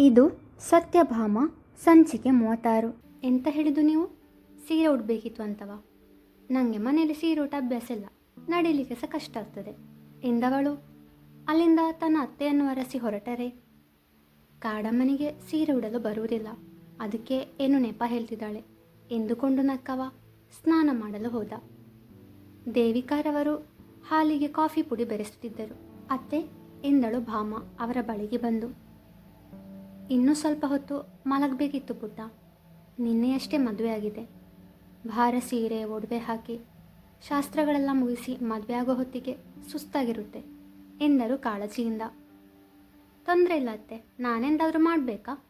ಇದು ಸತ್ಯಭಾಮ ಸಂಚಿಕೆ ಮೂವತ್ತಾರು. ಎಂತ ಹೇಳಿದು ನೀವು? ಸೀರೆ ಉಡಬೇಕಿತ್ತು ಅಂತವ? ನನಗೆ ಮನೆಯಲ್ಲಿ ಸೀರೆ ಊಟ ಅಭ್ಯಾಸ ಇಲ್ಲ. ನಡೀಲಿಕ್ಕೆ ಸಹ ಕಷ್ಟ ಆಗ್ತದೆ. ಎಂದವಳು? ಅಲ್ಲಿಂದ ತನ್ನ ಅತ್ತೆಯನ್ನು ಅರಸಿ ಹೊರಟರೆ. ಕಾಡಮ್ಮನಿಗೆ ಸೀರೆ ಉಡಲು ಬರುವುದಿಲ್ಲ. ಅದಕ್ಕೆ ಏನು ನೆಪ ಹೇಳ್ತಿದ್ದಾಳೆ? ಎಂದುಕೊಂಡು ನಕ್ಕವ. ಸ್ನಾನ ಮಾಡಲು ಹೋದ. ದೇವಿಕಾರವರು ಹಾಲಿಗೆ ಕಾಫಿ ಪುಡಿ ಬೆರೆಸುತ್ತಿದ್ದರು. ಅತ್ತೆ ಎಂದಳು ಭಾಮ ಅವರ ಬಳಿಗೆ ಬಂದು. ಇನ್ನೂ ಸ್ವಲ್ಪ ಹೊತ್ತು ಮಲಗಬೇಕಿತ್ತು ಪುಟ್ಟ. ನಿನ್ನೆಯಷ್ಟೇ ಮದುವೆ ಆಗಿದೆ. ಭಾರ ಸೀರೆ, ಒಡವೆ ಹಾಕಿ ಶಾಸ್ತ್ರಗಳೆಲ್ಲ ಮುಗಿಸಿ ಮದುವೆ ಆಗೋ ಹೊತ್ತಿಗೆ ಸುಸ್ತಾಗಿರುತ್ತೆ ಎಂದರು ಕಾಳಜಿಯಿಂದ. ತೊಂದರೆ ಇಲ್ಲ ಅತ್ತೆ, ನಾನೆಂದಾದರೂ ಮಾಡಬೇಕಾ?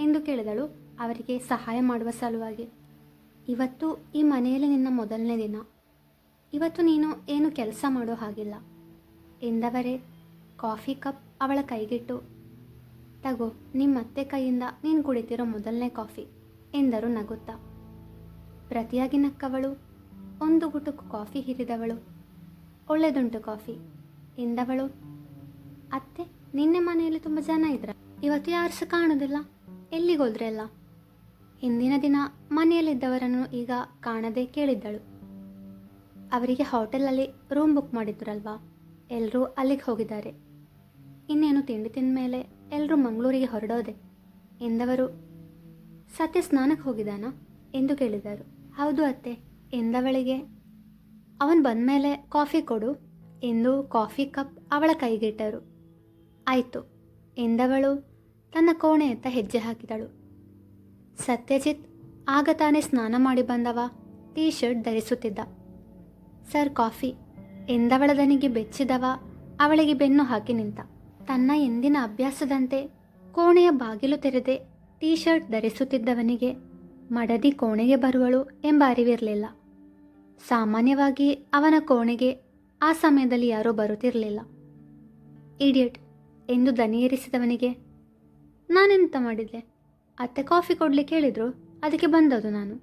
ಎಂದು ಕೇಳಿದಳು ಅವರಿಗೆ ಸಹಾಯ ಮಾಡುವ ಸಲುವಾಗಿ. ಇವತ್ತು ಈ ಮನೆಯಲ್ಲಿ ನಿನ್ನ ಮೊದಲನೇ ದಿನ. ಇವತ್ತು ನೀನು ಏನು ಕೆಲಸ ಮಾಡೋ ಹಾಗಿಲ್ಲ ಎಂದವರೇ ಕಾಫಿ ಕಪ್ ಅವಳ ಕೈಗಿಟ್ಟು ತಗೋ ನಿಮ್ಮತ್ತೆ ಕೈಯಿಂದ ನೀನು ಕುಡಿತಿರೋ ಮೊದಲನೇ ಕಾಫಿ, ಎಂದರು ನಗುತ್ತಾ. ಪ್ರತಿಯಾಗಿ ನಕ್ಕವಳು, ಒಂದು ಗುಟುಕು ಕಾಫಿ ಹಿರಿದವಳು, ಒಳ್ಳೆದುಂಟು ಕಾಫಿ, ಎಂದವಳು. ಅತ್ತೆ, ನಿನ್ನೆ ಮನೆಯಲ್ಲಿ ತುಂಬ ಜನ ಇದ್ರ, ಇವತ್ತು ಯಾರು ಸಹ ಕಾಣೋದಿಲ್ಲ ಎಲ್ಲಿಗೋದ್ರೆಲ್ಲ ಹಿಂದಿನ ದಿನ ಮನೆಯಲ್ಲಿದ್ದವರನ್ನು ಈಗ ಕಾಣದೆ ಕೇಳಿದ್ದಳು. ಅವರಿಗೆ ಹೋಟೆಲಲ್ಲಿ ರೂಮ್ ಬುಕ್ ಮಾಡಿದ್ರಲ್ವಾ ಎಲ್ಲರೂ ಅಲ್ಲಿಗೆ ಹೋಗಿದ್ದಾರೆ. ಇನ್ನೇನು ತಿಂಡಿ ತಿಂದ ಮೇಲೆ ಎಲ್ಲರೂ ಮಂಗಳೂರಿಗೆ ಹೊರಡೋದೆ. ಎಂದವರು, ಸತ್ಯ ಸ್ನಾನಕ್ಕೆ ಹೋಗಿದ್ದಾನಾ ಎಂದು ಕೇಳಿದರು. ಹೌದು ಅತ್ತೆ, ಎಂದವಳಿಗೆ, ಅವನು ಬಂದಮೇಲೆ ಕಾಫಿ ಕೊಡು ಎಂದು ಕಾಫಿ ಕಪ್ ಅವಳ ಕೈಗಿಟ್ಟರು. ಆಯಿತು, ಎಂದವಳು ತನ್ನ ಕೋಣೆಯತ್ತ ಹೆಜ್ಜೆ ಹಾಕಿದಳು. ಸತ್ಯಜಿತ್, ಆಗ ತಾನೇ ಸ್ನಾನ ಮಾಡಿ ಬಂದವ ಟೀ ಶರ್ಟ್ ಧರಿಸುತ್ತಿದ್ದ. ಸರ್ ಕಾಫಿ ಎಂದವಳ ದನಿಗೆ ಬೆಚ್ಚಿದವ, ಅವಳಿಗೆ ಬೆನ್ನು ಹಾಕಿ ನಿಂತ. ತನ್ನ ಎಂದಿನ ಅಭ್ಯಾಸದಂತೆ ಕೋಣೆಯ ಬಾಗಿಲು ತೆರೆದೆ ಟೀ ಶರ್ಟ್ ಧರಿಸುತ್ತಿದ್ದವನಿಗೆ ಮಡದಿ ಕೋಣೆಗೆ ಬರುವಳು ಎಂಬ ಅರಿವಿರಲಿಲ್ಲ. ಸಾಮಾನ್ಯವಾಗಿ ಅವನ ಕೋಣೆಗೆ ಆ ಸಮಯದಲ್ಲಿ ಯಾರೂ ಬರುತ್ತಿರಲಿಲ್ಲ. ಇಡಿಯಟ್, ಎಂದು ದನಿಯೇರಿಸಿದವನಿಗೆ ನಾನೆಂತ ಮಾಡಿದ್ದೆ? ಅತ್ತೆ ಕಾಫಿ ಕೊಡಲಿಕ್ಕೆ ಹೇಳಿದ್ರು ಅದಕ್ಕೆ ಬಂದದು ನಾನು,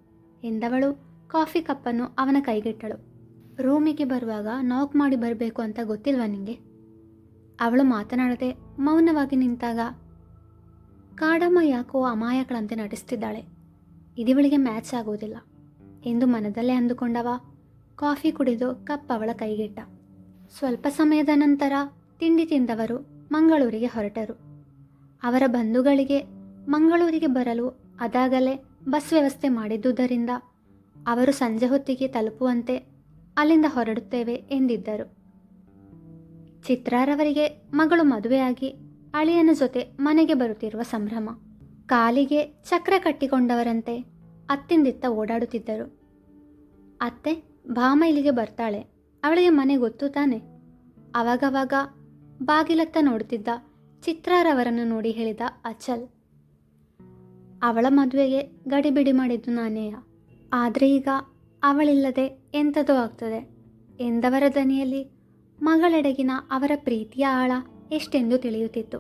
ಎಂದವಳು ಕಾಫಿ ಕಪ್ಪನ್ನು ಅವನ ಕೈಗಿಟ್ಟಳು. ರೂಮಿಗೆ ಬರುವಾಗ ನಾಕ್ ಮಾಡಿ ಬರಬೇಕು ಅಂತ ಗೊತ್ತಿಲ್ವಾ ನಿಂಗೆ? ಅವಳು ಮಾತನಾಡದೆ ಮೌನವಾಗಿ ನಿಂತಾಗ, ಕಾಡಮ್ಮ ಯಾಕೋ ಅಮಾಯಕಳಂತೆ ನಟಿಸ್ತಿದ್ದಾಳೆ. ಇದಿವಳಿಗೆ ಮ್ಯಾಚ್ ಆಗೋದಿಲ್ಲ. ಎಂದು ಮನದಲ್ಲೇ ಅಂದುಕೊಂಡವ, ಕಾಫಿ ಕುಡಿದು ಕಪ್ ಅವಳ ಕೈಗಿಟ್ಟ. ಸ್ವಲ್ಪ ಸಮಯದ ನಂತರ ತಿಂಡಿ ತಿಂದವರು ಮಂಗಳೂರಿಗೆ ಹೊರಟರು. ಅವರ ಬಂಧುಗಳಿಗೆ ಮಂಗಳೂರಿಗೆ ಬರಲು ಅದಾಗಲೇ ಬಸ್ ವ್ಯವಸ್ಥೆ ಮಾಡಿದ್ದುದರಿಂದ ಅವರು ಸಂಜೆ ಹೊತ್ತಿಗೆ ತಲುಪುವಂತೆ ಅಲ್ಲಿಂದ ಹೊರಡುತ್ತೇವೆ ಎಂದಿದ್ದರು. ಚಿತ್ರಾರವರಿಗೆ ಮಗಳು ಮದುವೆಯಾಗಿ ಅಳಿಯನ ಜೊತೆ ಮನೆಗೆ ಬರುತ್ತಿರುವ ಸಂಭ್ರಮ. ಕಾಲಿಗೆ ಚಕ್ರ ಕಟ್ಟಿಕೊಂಡವರಂತೆ ಅತ್ತಿಂದಿತ್ತ ಓಡಾಡುತ್ತಿದ್ದರು. ಅತ್ತೆ ಭಾಮ ಇಲ್ಲಿಗೆ ಬರ್ತಾಳೆ. ಅವಳಿಗೆ ಮನೆ ಗೊತ್ತು ತಾನೆ? ಅವಾಗವಾಗ ಬಾಗಿಲತ್ತ ನೋಡುತ್ತಿದ್ದ ಚಿತ್ರಾರವರನ್ನು ನೋಡಿ ಹೇಳಿದ ಅಚಲ್, ಅವಳ ಮದುವೆಗೆ ಗಡಿಬಿಡಿ ಮಾಡಿದ್ದು ನಾನೇಯ. ಆದರೆ ಈಗ ಅವಳಿಲ್ಲದೆ ಎಂಥದೋ ಆಗ್ತದೆ. ಎಂದವರ ದನಿಯಲ್ಲಿ ಮಗಳೆಡೆಗಿನ ಅವರ ಪ್ರೀತಿಯ ಆಳ ಎಷ್ಟೆಂದು ತಿಳಿಯುತ್ತಿತ್ತು.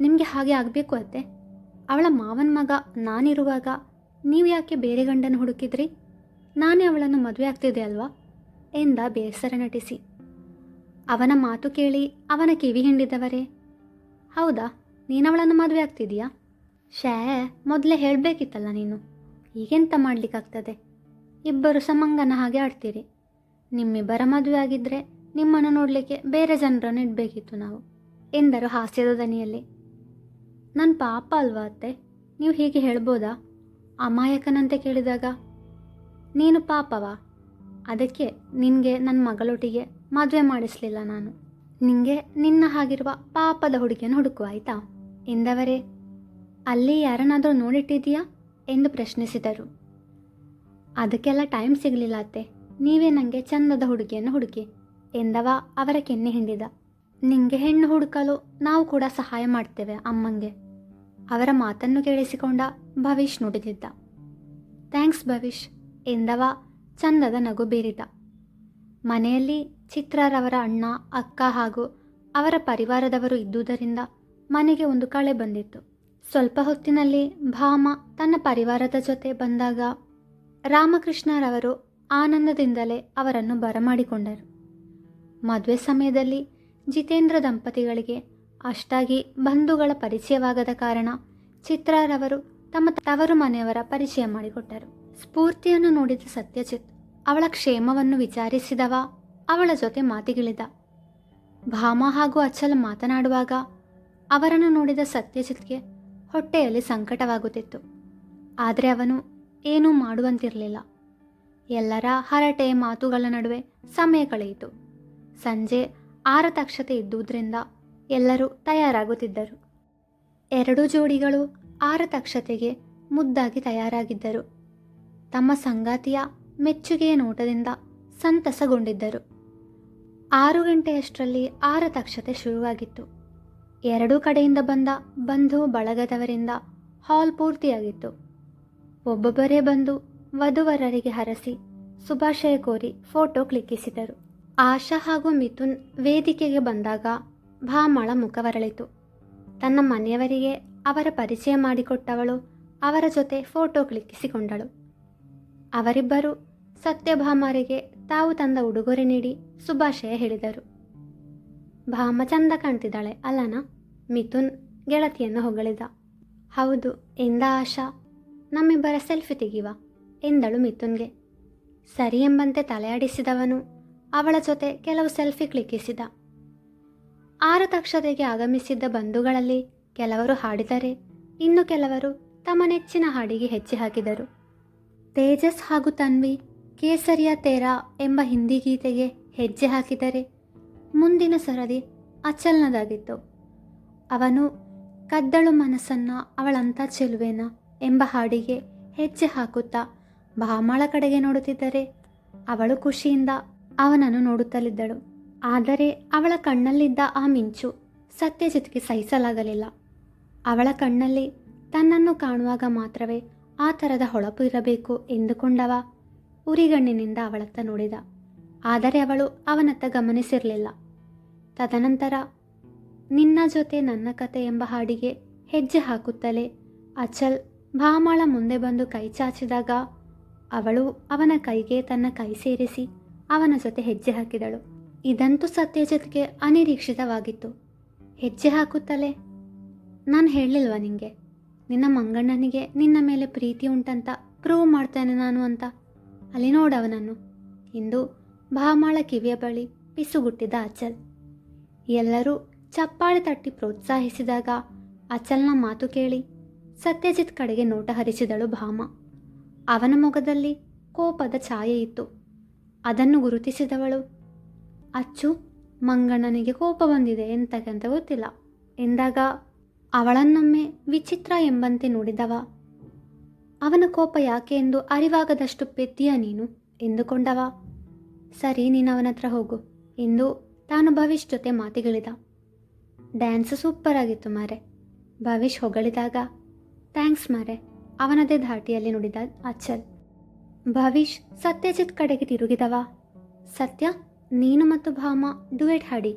ನಿಮಗೆ ಹಾಗೆ ಆಗಬೇಕು ಅತ್ತೆ. ಅವಳ ಮಾವನ ಮಗ ನಾನಿರುವಾಗ ನೀವು ಯಾಕೆ ಬೇರೆ ಗಂಡನ ಹುಡುಕಿದ್ರಿ? ನಾನೇ ಅವಳನ್ನು ಮದುವೆ ಆಗ್ತಿದ್ದೆ ಅಲ್ವಾ? ಎಂದ ಬೇಸರ ನಟಿಸಿ. ಅವನ ಮಾತು ಕೇಳಿ ಅವನ ಕಿವಿ ಹಿಂಡಿದವರೇ, ಹೌದಾ ನೀನವಳನ್ನು ಮದುವೆ ಆಗ್ತಿದೀಯಾ ಶೇ ಮೊದಲೇ ಹೇಳಬೇಕಿತ್ತಲ್ಲ ನೀನು. ಈಗೆಂತ ಮಾಡಲಿಕ್ಕಾಗ್ತದೆ? ಇಬ್ಬರು ಸಮಂಗನ ಹಾಗೆ ಆಡ್ತೀರಿ. ನಿಮ್ಮಿಬ್ಬರ ಮದುವೆ ಆಗಿದ್ದರೆ ನಿಮ್ಮನ್ನು ನೋಡಲಿಕ್ಕೆ ಬೇರೆ ಜನರನ್ನು ಇಡಬೇಕಿತ್ತು ನಾವು. ಎಂದರು ಹಾಸ್ಯದ ದನಿಯಲ್ಲಿ. ನನ್ನ ಪಾಪ ಅಲ್ವಾ ಅತ್ತೆ? ನೀವು ಹೀಗೆ ಹೇಳ್ಬೋದಾ? ಅಮಾಯಕನಂತೆ ಕೇಳಿದಾಗ. ನೀನು ಪಾಪವಾ? ಅದಕ್ಕೆ ನಿನಗೆ ನನ್ನ ಮಗಳೊಟ್ಟಿಗೆ ಮದುವೆ ಮಾಡಿಸಲಿಲ್ಲ ನಾನು. ನಿನಗೆ ನಿನ್ನ ಹಾಗಿರುವ ಪಾಪದ ಹುಡುಗಿಯನ್ನು ಹುಡುಕು ಆಯಿತಾ? ಎಂದವರೇ. ಅಲ್ಲಿ ಯಾರನ್ನಾದರೂ ನೋಡಿಟ್ಟಿದೀಯಾ ಎಂದು ಪ್ರಶ್ನಿಸಿದರು. ಅದಕ್ಕೆಲ್ಲ ಟೈಮ್ ಸಿಗಲಿಲ್ಲ ಅತ್ತೆ. ನೀವೇ ನನಗೆ ಚಂದದ ಹುಡುಗಿಯನ್ನು ಹುಡುಕಿ. ಎಂದವ ಅವರ ಕೆನ್ನೆ ಹಿಂಡಿದ. ನಿಂಗೆ ಹೆಣ್ಣು ಹುಡುಕಲು ನಾವು ಕೂಡ ಸಹಾಯ ಮಾಡ್ತೇವೆ ಅಮ್ಮಂಗೆ. ಅವರ ಮಾತನ್ನು ಕೇಳಿಸಿಕೊಂಡ ಭವಿಷ್ ನುಡಿದಿದ್ದ. ಥ್ಯಾಂಕ್ಸ್ ಭವಿಷ್ ಎಂದವ ಚಂದದ ನಗು ಬೀರಿದ. ಮನೆಯಲ್ಲಿ ಚಿತ್ರರವರ ಅಣ್ಣ, ಅಕ್ಕ ಹಾಗೂ ಅವರ ಪರಿವಾರದವರು ಇದ್ದುದರಿಂದ ಮನೆಗೆ ಒಂದು ಕಳೆ ಬಂದಿತ್ತು. ಸ್ವಲ್ಪ ಹೊತ್ತಿನಲ್ಲಿ ಭಾಮ ತನ್ನ ಪರಿವಾರದ ಜೊತೆ ಬಂದಾಗ ರಾಮಕೃಷ್ಣರವರು ಆನಂದದಿಂದಲೇ ಅವರನ್ನು ಬರಮಾಡಿಕೊಂಡರು. ಮದುವೆ ಸಮಯದಲ್ಲಿ ಜಿತೇಂದ್ರ ದಂಪತಿಗಳಿಗೆ ಅಷ್ಟಾಗಿ ಬಂಧುಗಳ ಪರಿಚಯವಾಗದ ಕಾರಣ ಚಿತ್ರಾರವರು ತಮ್ಮ ತವರು ಮನೆಯವರ ಪರಿಚಯ ಮಾಡಿಕೊಟ್ಟರು. ಸ್ಫೂರ್ತಿಯನ್ನು ನೋಡಿದ ಸತ್ಯಜಿತ್ ಅವಳ ಕ್ಷೇಮವನ್ನು ವಿಚಾರಿಸಿದವ ಅವಳ ಜೊತೆ ಮಾತಿಗಿಳಿದ. ಭಾಮ ಹಾಗೂ ಅಚ್ಚಲ್ ಮಾತನಾಡುವಾಗ ಅವರನ್ನು ನೋಡಿದ ಸತ್ಯಜಿತ್ಗೆ ಹೊಟ್ಟೆಯಲ್ಲಿ ಸಂಕಟವಾಗುತ್ತಿತ್ತು. ಆದರೆ ಅವನು ಏನೂ ಮಾಡುವಂತಿರಲಿಲ್ಲ. ಎಲ್ಲರ ಹರಟೆ ಮಾತುಗಳ ನಡುವೆ ಸಮಯ ಕಳೆಯಿತು. ಸಂಜೆ ಆರತಕ್ಷತೆ ಇದ್ದುದರಿಂದ ಎಲ್ಲರೂ ತಯಾರಾಗುತ್ತಿದ್ದರು. ಎರಡೂ ಜೋಡಿಗಳು ಆರತಕ್ಷತೆಗೆ ಮುದ್ದಾಗಿ ತಯಾರಾಗಿದ್ದರು. ತಮ್ಮ ಸಂಗಾತಿಯ ಮೆಚ್ಚುಗೆಯ ನೋಟದಿಂದ ಸಂತಸಗೊಂಡಿದ್ದರು. ಆರು ಗಂಟೆಯಷ್ಟರಲ್ಲಿ ಆರತಕ್ಷತೆ ಶುರುವಾಗಿತ್ತು. ಎರಡೂ ಕಡೆಯಿಂದ ಬಂದ ಬಂಧು ಬಳಗದವರಿಂದ ಹಾಲ್ ಪೂರ್ತಿಯಾಗಿತ್ತು. ಒಬ್ಬೊಬ್ಬರೇ ಬಂದು ವಧುವರರಿಗೆ ಹರಸಿ ಶುಭಾಶಯ ಕೋರಿ ಫೋಟೋ ಕ್ಲಿಕ್ಕಿಸಿದರು. ಆಶಾ ಹಾಗೂ ಮಿಥುನ್ ವೇದಿಕೆಗೆ ಬಂದಾಗ ಭಾಮಳ ಮುಖವರಳಿತು. ತನ್ನ ಮನೆಯವರಿಗೆ ಅವರ ಪರಿಚಯ ಮಾಡಿಕೊಟ್ಟವಳು ಅವರ ಜೊತೆ ಫೋಟೋ ಕ್ಲಿಕ್ಕಿಸಿಕೊಂಡಳು. ಅವರಿಬ್ಬರು ಸತ್ಯಭಾಮರಿಗೆ ತಾವು ತಂದ ಉಡುಗೊರೆ ನೀಡಿ ಶುಭಾಶಯ ಹೇಳಿದರು. ಭಾಮ ಚಂದ ಕಾಣ್ತಿದ್ದಾಳೆ ಅಲ್ಲನ? ಮಿಥುನ್ ಗೆಳತಿಯನ್ನು ಹೊಗಳಿದ. ಹೌದು, ಎಂದ ಆಶಾ? ನಮ್ಮಿಬ್ಬರ ಸೆಲ್ಫಿ ತೆಗೆಯುವ ಎಂದಳು ಮಿಥುನ್ಗೆ. ಸರಿ ಎಂಬಂತೆ ತಲೆಯಾಡಿಸಿದವನು ಅವಳ ಜೊತೆ ಕೆಲವು ಸೆಲ್ಫಿ ಕ್ಲಿಕ್ಕಿಸಿದ. ಆರು ತಕ್ಷತೆಗೆ ಆಗಮಿಸಿದ್ದ ಬಂಧುಗಳಲ್ಲಿ ಕೆಲವರು ಹಾಡಿದರೆ, ಇನ್ನು ಕೆಲವರು ತಮ್ಮ ನೆಚ್ಚಿನ ಹಾಡಿಗೆ ಹೆಚ್ಚಿ ಹಾಕಿದರು. ತೇಜಸ್ ಹಾಗೂ ತನ್ವಿ, ಕೇಸರಿಯ ತೇರಾ ಎಂಬ ಹಿಂದಿ ಗೀತೆಗೆ ಹೆಜ್ಜೆ ಹಾಕಿದರೆ ಮುಂದಿನ ಸರದಿ ಅಚಲನದಾಗಿತ್ತು. ಅವನು, ಕದ್ದಳು ಮನಸ್ಸನ್ನ ಅವಳಂತ ಚೆಲುವೆನ ಎಂಬ ಹಾಡಿಗೆ ಹೆಜ್ಜೆ ಹಾಕುತ್ತಾ ಭಾಮಳ ಕಡೆಗೆ ನೋಡುತ್ತಿದ್ದರೆ ಅವಳು ಖುಷಿಯಿಂದ ಅವನನ್ನು ನೋಡುತ್ತಲಿದ್ದಳು. ಆದರೆ ಅವಳ ಕಣ್ಣಲ್ಲಿದ್ದ ಆ ಮಿಂಚು ಸತ್ಯಜಿತ್ಗೆ ಸಹಿಸಲಾಗಲಿಲ್ಲ. ಅವಳ ಕಣ್ಣಲ್ಲಿ ತನ್ನನ್ನು ಕಾಣುವಾಗ ಮಾತ್ರವೇ ಆ ಥರದ ಹೊಳಪು ಇರಬೇಕು ಎಂದುಕೊಂಡವ ಉರಿಗಣ್ಣಿನಿಂದ ಅವಳತ್ತ ನೋಡಿದ. ಆದರೆ ಅವಳು ಅವನತ್ತ ಗಮನಿಸಿರಲಿಲ್ಲ. ತದನಂತರ, ನಿನ್ನ ಜೊತೆ ನನ್ನ ಕತೆ ಎಂಬ ಹಾಡಿಗೆ ಹೆಜ್ಜೆ ಹಾಕುತ್ತಲೇ ಅಚಲ್ ಭಾಮಾಳ ಮುಂದೆ ಬಂದು ಕೈ ಚಾಚಿದಾಗ ಅವಳು ಅವನ ಕೈಗೆ ತನ್ನ ಕೈ ಸೇರಿಸಿ ಅವನ ಜೊತೆ ಹೆಜ್ಜೆ ಹಾಕಿದಳು. ಇದಂತೂ ಸತ್ಯಜಿತ್ಗೆ ಅನಿರೀಕ್ಷಿತವಾಗಿತ್ತು. ಹೆಜ್ಜೆ ಹಾಕುತ್ತಲೇ? ನಾನು ಹೇಳಲಿಲ್ವಾ ನಿಂಗೆ? ನಿನ್ನ ಮಂಗಣ್ಣನಿಗೆ ನಿನ್ನ ಮೇಲೆ ಪ್ರೀತಿ ಉಂಟಂತ ಪ್ರೂವ್ ಮಾಡ್ತೇನೆ ನಾನು ಅಂತ. ಅಲ್ಲಿ ನೋಡವನನ್ನು ಇಂದು ಭಾಮಾಳ ಕಿವಿಯ ಬಳಿ ಪಿಸುಗುಟ್ಟಿದ ಅಚಲ್. ಎಲ್ಲರೂ ಚಪ್ಪಾಳೆ ತಟ್ಟಿ ಪ್ರೋತ್ಸಾಹಿಸಿದಾಗ ಅಚಲ್ನ ಮಾತು ಕೇಳಿ ಸತ್ಯಜಿತ್ ಕಡೆಗೆ ನೋಟ ಹರಿಸಿದಳು ಭಾಮ. ಅವನ ಮೊಗದಲ್ಲಿ ಕೋಪದ ಛಾಯೆ ಇತ್ತು. ಅದನ್ನು ಗುರುತಿಸಿದವಳು. ಅಚ್ಚು, ಮಂಗಣ್ಣನಿಗೆ ಕೋಪ ಬಂದಿದೆ ಎಂತಕ್ಕಂತ ಗೊತ್ತಿಲ್ಲ. ಎಂದಾಗ ಅವಳನ್ನೊಮ್ಮೆ ವಿಚಿತ್ರ ಎಂಬಂತೆ ನೋಡಿದವ. ಅವನ ಕೋಪ ಯಾಕೆ ಎಂದು ಅರಿವಾಗದಷ್ಟು ಪೆದ್ದಿಯ ನೀನು ಎಂದುಕೊಂಡವ. ಸರಿ, ನೀನು ಅವನ ಹತ್ರ ಹೋಗು ಎಂದು ತಾನು ಭವಿಷ್ ಜೊತೆ ಮಾತಿಗಳಿದ. ಡ್ಯಾನ್ಸ್ ಸೂಪರ್ ಆಗಿತ್ತು ಮಾರೆ. ಭವಿಷ್ ಹೊಗಳಿದಾಗ, ಥ್ಯಾಂಕ್ಸ್ ಮಾರೆ, ಅವನದೇ ಧಾಟಿಯಲ್ಲಿ ನುಡಿದ ಅಚ್ಚಲ್. ಭವಿಷ್ ಸತ್ಯಜಿತ್ ಕಡೆಗೆ ತಿರುಗಿದವ. ಸತ್ಯ, ನೀನು ಮತ್ತು ಭಾಮ ಡುಯೆಟ್ ಹಾಡಿ,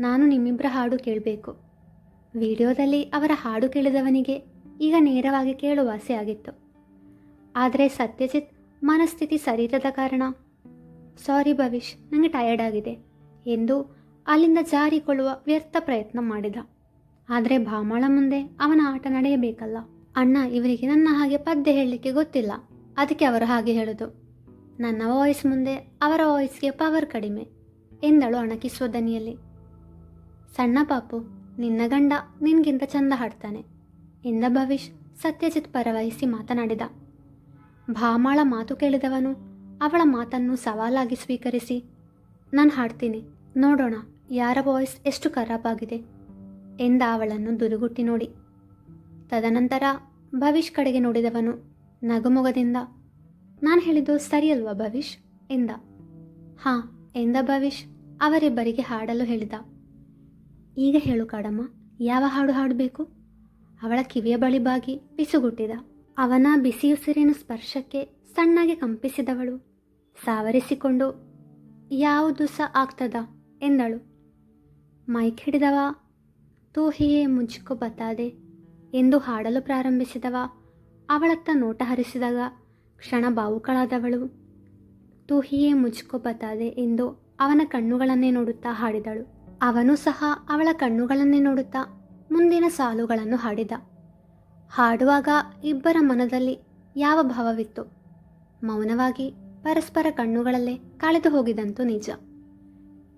ನಾನು ನಿಮ್ಮಿಬ್ಬರ ಹಾಡು ಕೇಳಬೇಕು. ವಿಡಿಯೋದಲ್ಲಿ ಅವರ ಹಾಡು ಕೇಳಿದವನಿಗೆ ಈಗ ನೇರವಾಗಿ ಕೇಳುವ ಆಗಿತ್ತು. ಆದರೆ ಸತ್ಯಜಿತ್ ಮನಸ್ಥಿತಿ ಸರಿಯದ ಕಾರಣ, ಸಾರಿ ಭವಿಷ್ ನನಗೆ ಟಯರ್ಡ್ ಆಗಿದೆ, ಎಂದು ಅಲ್ಲಿಂದ ಜಾರಿಕೊಳ್ಳುವ ವ್ಯರ್ಥ ಪ್ರಯತ್ನ ಮಾಡಿದ. ಆದರೆ ಭಾಮಳ ಮುಂದೆ ಅವನ ಆಟ ನಡೆಯಬೇಕಲ್ಲ. ಅಣ್ಣ, ಇವರಿಗೆ ನನ್ನ ಹಾಗೆ ಪದ್ಯ ಹೇಳಲಿಕ್ಕೆ ಗೊತ್ತಿಲ್ಲ. ಅದಕ್ಕೆ ಅವರು ಹಾಗೆ ಹೇಳೋದು. ನನ್ನ ವಾಯ್ಸ್ ಮುಂದೆ ಅವರ ವಾಯ್ಸ್ಗೆ ಪವರ್ ಕಡಿಮೆ, ಎಂದಳು ಅಣಕಿಸುವ ದನಿಯಲ್ಲಿ. ಸಣ್ಣ ಪಾಪು, ನಿನ್ನ ಗಂಡ ನಿನ್ಗಿಂತ ಚಂದ ಹಾಡ್ತಾನೆ, ಎಂದ ಭವಿಷ್ ಸತ್ಯಜಿತ್ ಪರವಹಿಸಿ ಮಾತನಾಡಿದ. ಭಾಮಾಳ ಮಾತು ಕೇಳಿದವನು ಅವಳ ಮಾತನ್ನು ಸವಾಲಾಗಿ ಸ್ವೀಕರಿಸಿ, ನಾನು ಹಾಡ್ತೀನಿ, ನೋಡೋಣ ಯಾರ ವಾಯ್ಸ್ ಎಷ್ಟು ಖರಾಬಾಗಿದೆ ಎಂದ ಅವಳನ್ನು ದುರುಗುಟ್ಟಿ ನೋಡಿ. ತದನಂತರ ಭವಿಷ್ ಕಡೆಗೆ ನೋಡಿದವನು ನಗುಮೊಗದಿಂದ. ನಾನು ಹೇಳಿದ್ದು ಸರಿಯಲ್ವಾ ಭವಿಷ್ ಎಂದ. ಹಾಂ, ಎಂದ ಭವಿಷ್ ಅವರಿಬ್ಬರಿಗೆ ಹಾಡಲು ಹೇಳಿದ. ಈಗ ಹೇಳು ಕಾಡಮ್ಮ, ಯಾವ ಹಾಡು ಹಾಡಬೇಕು? ಅವಳ ಕಿವಿಯ ಬಳಿ ಬಾಗಿ ಬಿಸುಗುಟ್ಟಿದ. ಅವನ ಬಿಸಿಯುಸಿರಿನ ಸ್ಪರ್ಶಕ್ಕೆ ಸಣ್ಣಗೆ ಕಂಪಿಸಿದವಳು. ಸಾವರಿಸಿಕೊಂಡು ಯಾವುದು ಸ ಆಗ್ತದ? ಎಂದಳು. ಮೈಕ್ ಹಿಡಿದವ, ತೂ ಹಿಯೇ ಬತ್ತಾದೆ ಎಂದು ಹಾಡಲು ಪ್ರಾರಂಭಿಸಿದವ ಅವಳತ್ತ ನೋಟ ಹರಿಸಿದಾಗ ಕ್ಷಣ ಭಾವುಕಳಾದವಳು ತೂಹಿಯೇ ಹಿಯೇ ಮುಜ್ಕೊ ಬತಾದೆ ಎಂದು ಅವನ ಕಣ್ಣುಗಳನ್ನೇ ನೋಡುತ್ತಾ ಹಾಡಿದಳು. ಅವನು ಸಹ ಅವಳ ಕಣ್ಣುಗಳನ್ನೇ ನೋಡುತ್ತಾ ಮುಂದಿನ ಸಾಲುಗಳನ್ನು ಹಾಡಿದ. ಹಾಡುವಾಗ ಇಬ್ಬರ ಮನದಲ್ಲಿ ಯಾವ ಭಾವವಿತ್ತು? ಮೌನವಾಗಿ ಪರಸ್ಪರ ಕಣ್ಣುಗಳಲ್ಲೇ ಕಳೆದು ಹೋಗಿದಂತೂ ನಿಜ.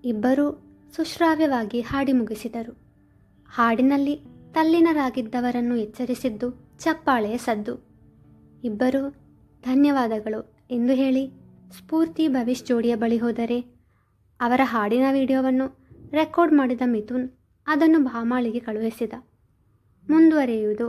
ಇಬ್ಬರೂ ಸುಶ್ರಾವ್ಯವಾಗಿ ಹಾಡಿ ಮುಗಿಸಿದರು. ಹಾಡಿನಲ್ಲಿ ತಲ್ಲಿನರಾಗಿದ್ದವರನ್ನು ಎಚ್ಚರಿಸಿದ್ದು ಚಪ್ಪಾಳೆಯ ಸದ್ದು. ಇಬ್ಬರು ಧನ್ಯವಾದಗಳು ಎಂದು ಹೇಳಿ ಸ್ಫೂರ್ತಿ ಭವಿಷ್ ಜೋಡಿಯ ಬಳಿ ಹೋದರೆ ಅವರ ಹಾಡಿನ ವಿಡಿಯೋವನ್ನು ರೆಕಾರ್ಡ್ ಮಾಡಿದ ಮಿಥುನ್ ಅದನ್ನು ಭಾಮಾಳಿಗೆ ಕಳುಹಿಸಿದ. ಮುಂದುವರಿಯುವುದು